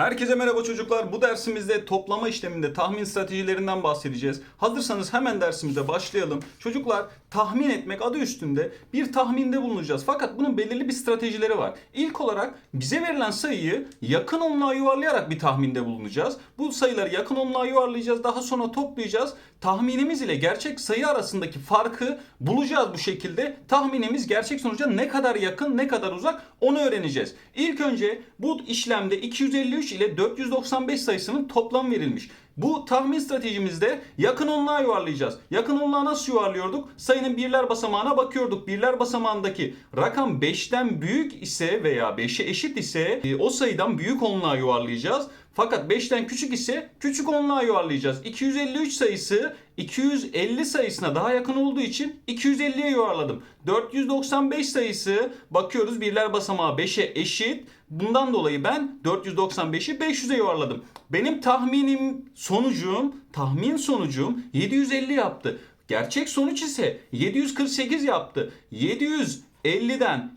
Herkese merhaba çocuklar. Bu dersimizde toplama işleminde tahmin stratejilerinden bahsedeceğiz. Hazırsanız hemen dersimize başlayalım. Çocuklar tahmin etmek adı üstünde bir tahminde bulunacağız. Fakat bunun belirli bir stratejileri var. İlk olarak bize verilen sayıyı yakın onluğa yuvarlayarak bir tahminde bulunacağız. Bu sayıları yakın onluğa yuvarlayacağız. Daha sonra toplayacağız. Tahminimiz ile gerçek sayı arasındaki farkı bulacağız bu şekilde. Tahminimiz gerçek sonuca ne kadar yakın ne kadar uzak onu öğreneceğiz. İlk önce bu işlemde 253 ile 495 sayısının toplam verilmiş. Bu tahmin stratejimizde yakın onluğa yuvarlayacağız. Yakın onluğa nasıl yuvarlıyorduk? Sayının birler basamağına bakıyorduk. Birler basamağındaki rakam 5'ten büyük ise veya 5'e eşit ise e, o sayıdan büyük onluğa yuvarlayacağız. Fakat 5'ten küçük ise küçük onluğa yuvarlayacağız. 253 sayısı 250 sayısına daha yakın olduğu için 250'ye yuvarladım. 495 sayısı bakıyoruz birler basamağı 5'e eşit. Bundan dolayı ben 495'i 500'e yuvarladım. Benim tahminim sonucum, tahmin sonucum 750 yaptı. Gerçek sonuç ise 748 yaptı. 750'den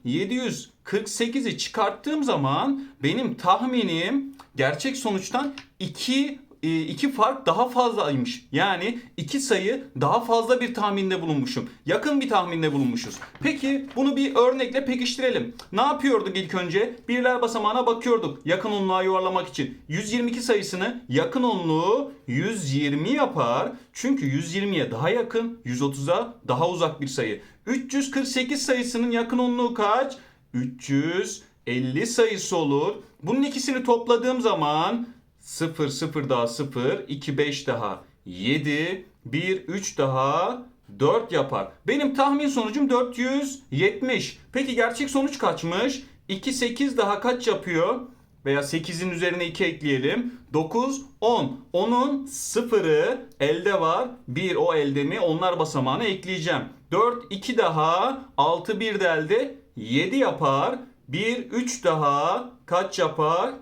748'i çıkarttığım zaman benim tahminim gerçek sonuçtan 2 e, iki fark daha fazlaymış. Yani iki sayı daha fazla bir tahminde bulunmuşum. Yakın bir tahminde bulunmuşuz. Peki bunu bir örnekle pekiştirelim. Ne yapıyorduk ilk önce? Birler basamağına bakıyorduk. Yakın onluğa yuvarlamak için. 122 sayısını yakın onluğu 120 yapar. Çünkü 120'ye daha yakın, 130'a daha uzak bir sayı. 348 sayısının yakın onluğu kaç? 350 sayısı olur. Bunun ikisini topladığım zaman 0 0 daha 0 2 5 daha 7 1 3 daha 4 yapar. Benim tahmin sonucum 470. Peki gerçek sonuç kaçmış? 2 8 daha kaç yapıyor? Veya 8'in üzerine 2 ekleyelim. 9 10. 10'un sıfırı elde var. 1 o elde mi? Onlar basamağına ekleyeceğim. 4 2 daha 6 1 de elde 7 yapar. 1 3 daha kaç yapar?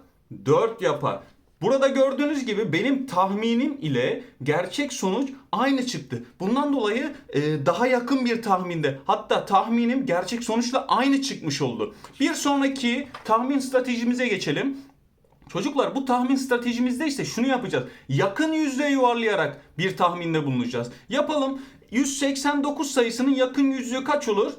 4 yapar. Burada gördüğünüz gibi benim tahminim ile gerçek sonuç aynı çıktı. Bundan dolayı e, daha yakın bir tahminde hatta tahminim gerçek sonuçla aynı çıkmış oldu. Bir sonraki tahmin stratejimize geçelim. Çocuklar bu tahmin stratejimizde işte şunu yapacağız. Yakın yüzde yuvarlayarak bir tahminde bulunacağız. Yapalım. 189 sayısının yakın yüzlüğü kaç olur?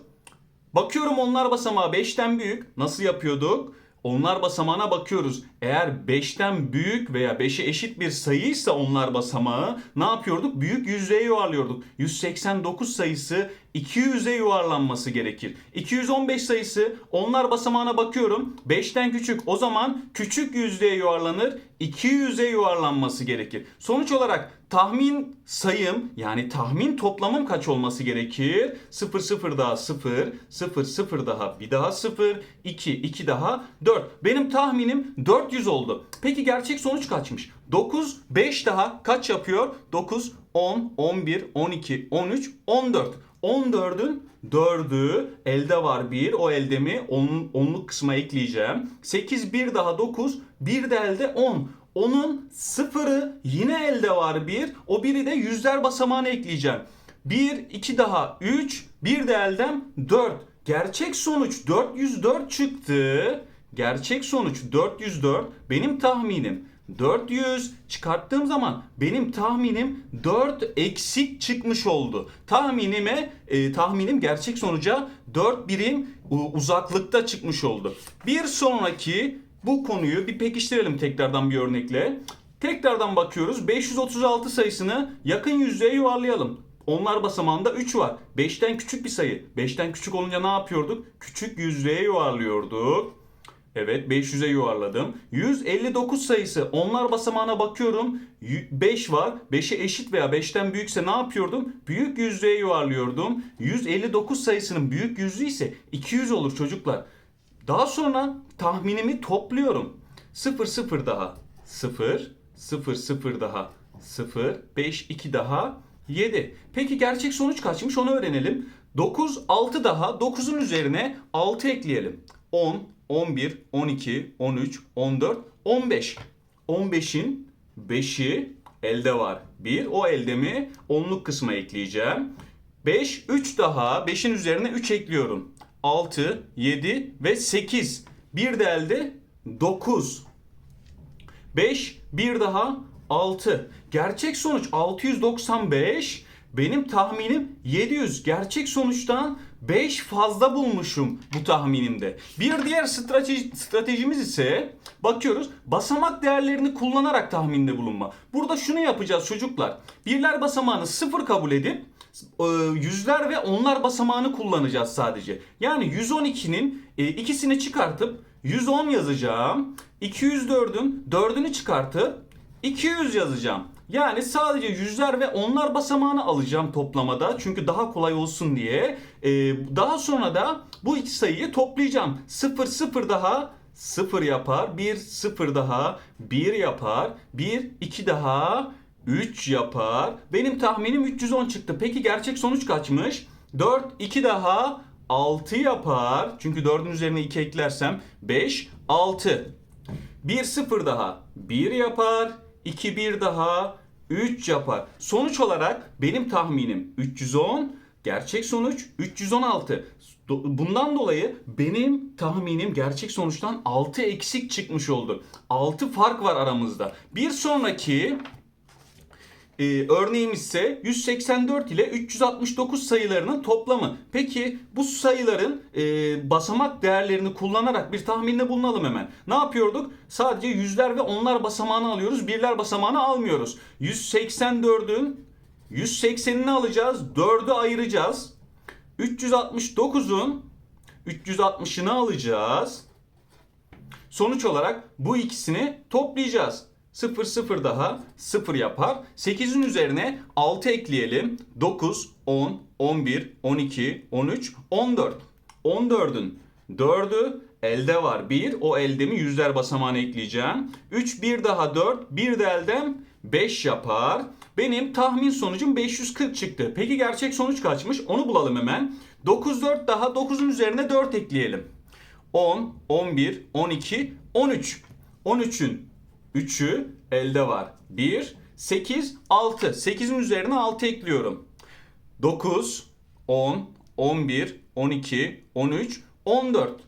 Bakıyorum onlar basamağı 5'ten büyük. Nasıl yapıyorduk? Onlar basamağına bakıyoruz. Eğer 5'ten büyük veya 5'e eşit bir sayıysa onlar basamağı ne yapıyorduk? Büyük yüzeye yuvarlıyorduk. 189 sayısı 200'e yuvarlanması gerekir. 215 sayısı onlar basamağına bakıyorum. 5'ten küçük o zaman küçük yüzlüğe yuvarlanır. 200'e yuvarlanması gerekir. Sonuç olarak tahmin sayım yani tahmin toplamım kaç olması gerekir? 0 0 daha 0, 0 0 daha bir daha 0, 2 2 daha 4. Benim tahminim 400 oldu. Peki gerçek sonuç kaçmış? 9 5 daha kaç yapıyor? 9 10 11 12 13 14. 14'ün 4'ü elde var 1. O elde mi? Onun, onluk kısma ekleyeceğim. 8 1 daha 9. 1 de elde 10. Onun sıfırı yine elde var 1. O biri de yüzler basamağına ekleyeceğim. 1, 2 daha 3. 1 de elden 4. Gerçek sonuç 404 çıktı. Gerçek sonuç 404. Benim tahminim 400 çıkarttığım zaman benim tahminim 4 eksik çıkmış oldu. Tahminime e, tahminim gerçek sonuca 4 birim uzaklıkta çıkmış oldu. Bir sonraki bu konuyu bir pekiştirelim tekrardan bir örnekle. Tekrardan bakıyoruz. 536 sayısını yakın yüzlüğe yuvarlayalım. Onlar basamağında 3 var. 5'ten küçük bir sayı. 5'ten küçük olunca ne yapıyorduk? Küçük yüzlüğe yuvarlıyorduk. Evet 500'e yuvarladım. 159 sayısı onlar basamağına bakıyorum. 5 var. 5'e eşit veya 5'ten büyükse ne yapıyordum? Büyük yüzlüğe yuvarlıyordum. 159 sayısının büyük yüzlüğü ise 200 olur çocuklar. Daha sonra tahminimi topluyorum. 0 0 daha 0 0 0 daha 0 5 2 daha 7. Peki gerçek sonuç kaçmış onu öğrenelim. 9 6 daha 9'un üzerine 6 ekleyelim. 10 11 12 13 14 15. 15'in 5'i elde var. 1 o elde mi? Onluk kısma ekleyeceğim. 5 3 daha 5'in üzerine 3 ekliyorum. 6 7 ve 8. Bir de elde 9. 5 bir daha 6. Gerçek sonuç 695. Benim tahminim 700. Gerçek sonuçtan 5 fazla bulmuşum bu tahminimde. Bir diğer strateji, stratejimiz ise bakıyoruz basamak değerlerini kullanarak tahminde bulunma. Burada şunu yapacağız çocuklar. Birler basamağını sıfır kabul edip e, yüzler ve onlar basamağını kullanacağız sadece. Yani 112'nin e, ikisini çıkartıp 110 yazacağım. 204'ün 4'ünü çıkartıp 200 yazacağım. Yani sadece yüzler ve onlar basamağını alacağım toplamada. Çünkü daha kolay olsun diye. Ee, daha sonra da bu iki sayıyı toplayacağım. 0 0 daha 0 yapar. 1 0 daha 1 yapar. 1 2 daha 3 yapar. Benim tahminim 310 çıktı. Peki gerçek sonuç kaçmış? 4 2 daha 6 yapar. Çünkü 4'ün üzerine 2 eklersem 5 6. 1 0 daha 1 yapar. 2 1 daha 3 yapar. Sonuç olarak benim tahminim 310, gerçek sonuç 316. Do- Bundan dolayı benim tahminim gerçek sonuçtan 6 eksik çıkmış oldu. 6 fark var aramızda. Bir sonraki e, örneğimiz ise 184 ile 369 sayılarının toplamı. Peki bu sayıların e, basamak değerlerini kullanarak bir tahminde bulunalım hemen. Ne yapıyorduk? Sadece yüzler ve onlar basamağını alıyoruz. Birler basamağını almıyoruz. 184'ün 180'ini alacağız. 4'ü ayıracağız. 369'un 360'ını alacağız. Sonuç olarak bu ikisini toplayacağız. 0 0 daha 0 yapar. 8'in üzerine 6 ekleyelim. 9, 10, 11, 12, 13, 14. 14'ün 4'ü elde var. 1. O eldemi yüzler basamağına ekleyeceğim. 3 1 daha 4. 1 de eldem 5 yapar. Benim tahmin sonucum 540 çıktı. Peki gerçek sonuç kaçmış? Onu bulalım hemen. 9 4 daha 9'un üzerine 4 ekleyelim. 10, 11, 12, 13. 13'ün 3'ü elde var. 1, 8, 6. 8'in üzerine 6 ekliyorum. 9, 10, 11, 12, 13, 14.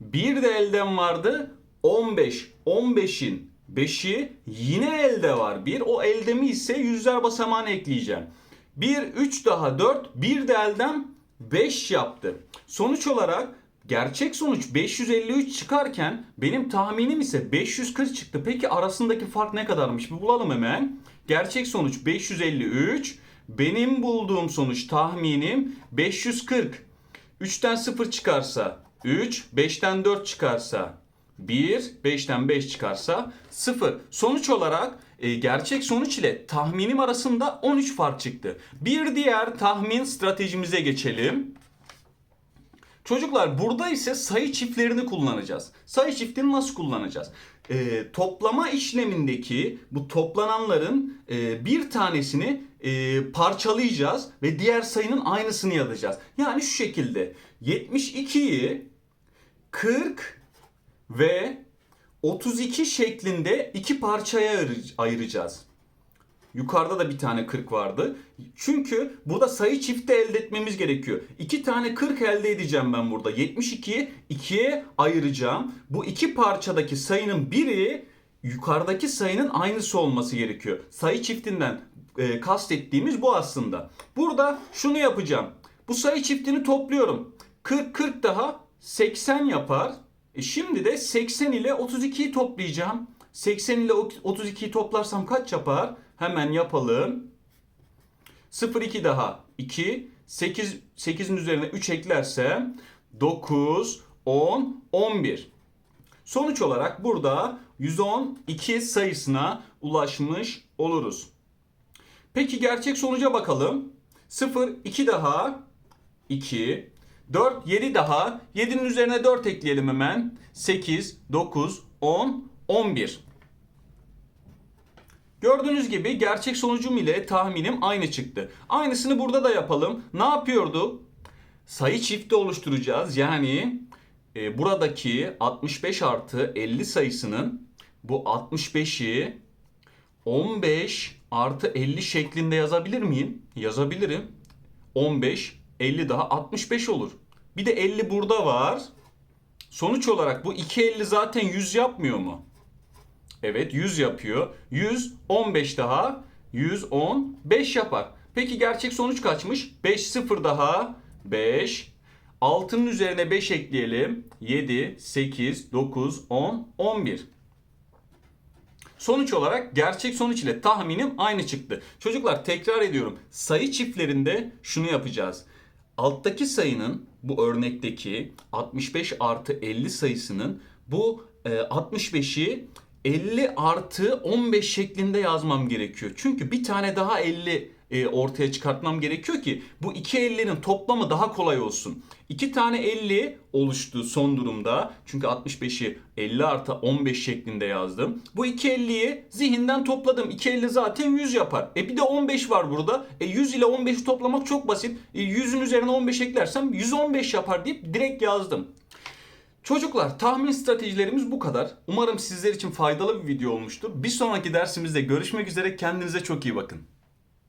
Bir de elden vardı 15. 15'in 5'i yine elde var. Bir o eldemi ise yüzler basamağına ekleyeceğim. 1, 3 daha 4. Bir de elden 5 yaptı. Sonuç olarak gerçek sonuç 553 çıkarken benim tahminim ise 540 çıktı. Peki arasındaki fark ne kadarmış? Bir bulalım hemen. Gerçek sonuç 553. Benim bulduğum sonuç tahminim 540. 3'ten 0 çıkarsa 3, 5'ten 4 çıkarsa 1, 5'ten 5 çıkarsa 0. Sonuç olarak e, gerçek sonuç ile tahminim arasında 13 fark çıktı. Bir diğer tahmin stratejimize geçelim. Çocuklar burada ise sayı çiftlerini kullanacağız. Sayı çiftini nasıl kullanacağız? Ee, toplama işlemindeki bu toplananların e, bir tanesini e, parçalayacağız ve diğer sayının aynısını yazacağız. Yani şu şekilde 72'yi 40 ve 32 şeklinde iki parçaya ayır- ayıracağız. Yukarıda da bir tane 40 vardı. Çünkü burada sayı çifti elde etmemiz gerekiyor. İki tane 40 elde edeceğim ben burada. 72'yi ikiye ayıracağım. Bu iki parçadaki sayının biri yukarıdaki sayının aynısı olması gerekiyor. Sayı çiftinden e, kastettiğimiz bu aslında. Burada şunu yapacağım. Bu sayı çiftini topluyorum. 40 40 daha 80 yapar. E şimdi de 80 ile 32'yi toplayacağım. 80 ile 32'yi toplarsam kaç yapar? Hemen yapalım. 0 2 daha 2 8 8'in üzerine 3 eklersem 9 10 11. Sonuç olarak burada 112 sayısına ulaşmış oluruz. Peki gerçek sonuca bakalım. 0 2 daha 2 4 7 daha 7'nin üzerine 4 ekleyelim hemen. 8 9 10 11. Gördüğünüz gibi gerçek sonucum ile tahminim aynı çıktı. Aynısını burada da yapalım. Ne yapıyorduk? Sayı çifti oluşturacağız. Yani e, buradaki 65 artı 50 sayısının bu 65'i 15 artı 50 şeklinde yazabilir miyim? Yazabilirim. 15, 50 daha 65 olur. Bir de 50 burada var. Sonuç olarak bu 250 zaten 100 yapmıyor mu? Evet 100 yapıyor. 100 15 daha 115 yapar. Peki gerçek sonuç kaçmış? 5 0 daha 5 6'nın üzerine 5 ekleyelim. 7 8 9 10 11. Sonuç olarak gerçek sonuç ile tahminim aynı çıktı. Çocuklar tekrar ediyorum. Sayı çiftlerinde şunu yapacağız. Alttaki sayının bu örnekteki 65 artı 50 sayısının bu e, 65'i 50 artı 15 şeklinde yazmam gerekiyor. Çünkü bir tane daha 50 e, ortaya çıkartmam gerekiyor ki bu iki 50'nin toplamı daha kolay olsun. İki tane 50 oluştu son durumda. Çünkü 65'i 50 artı 15 şeklinde yazdım. Bu iki 50'yi zihinden topladım. 2 50 zaten 100 yapar. E bir de 15 var burada. E 100 ile 15'i toplamak çok basit. E 100'ün üzerine 15 eklersem 115 yapar deyip direkt yazdım. Çocuklar tahmin stratejilerimiz bu kadar. Umarım sizler için faydalı bir video olmuştur. Bir sonraki dersimizde görüşmek üzere. Kendinize çok iyi bakın.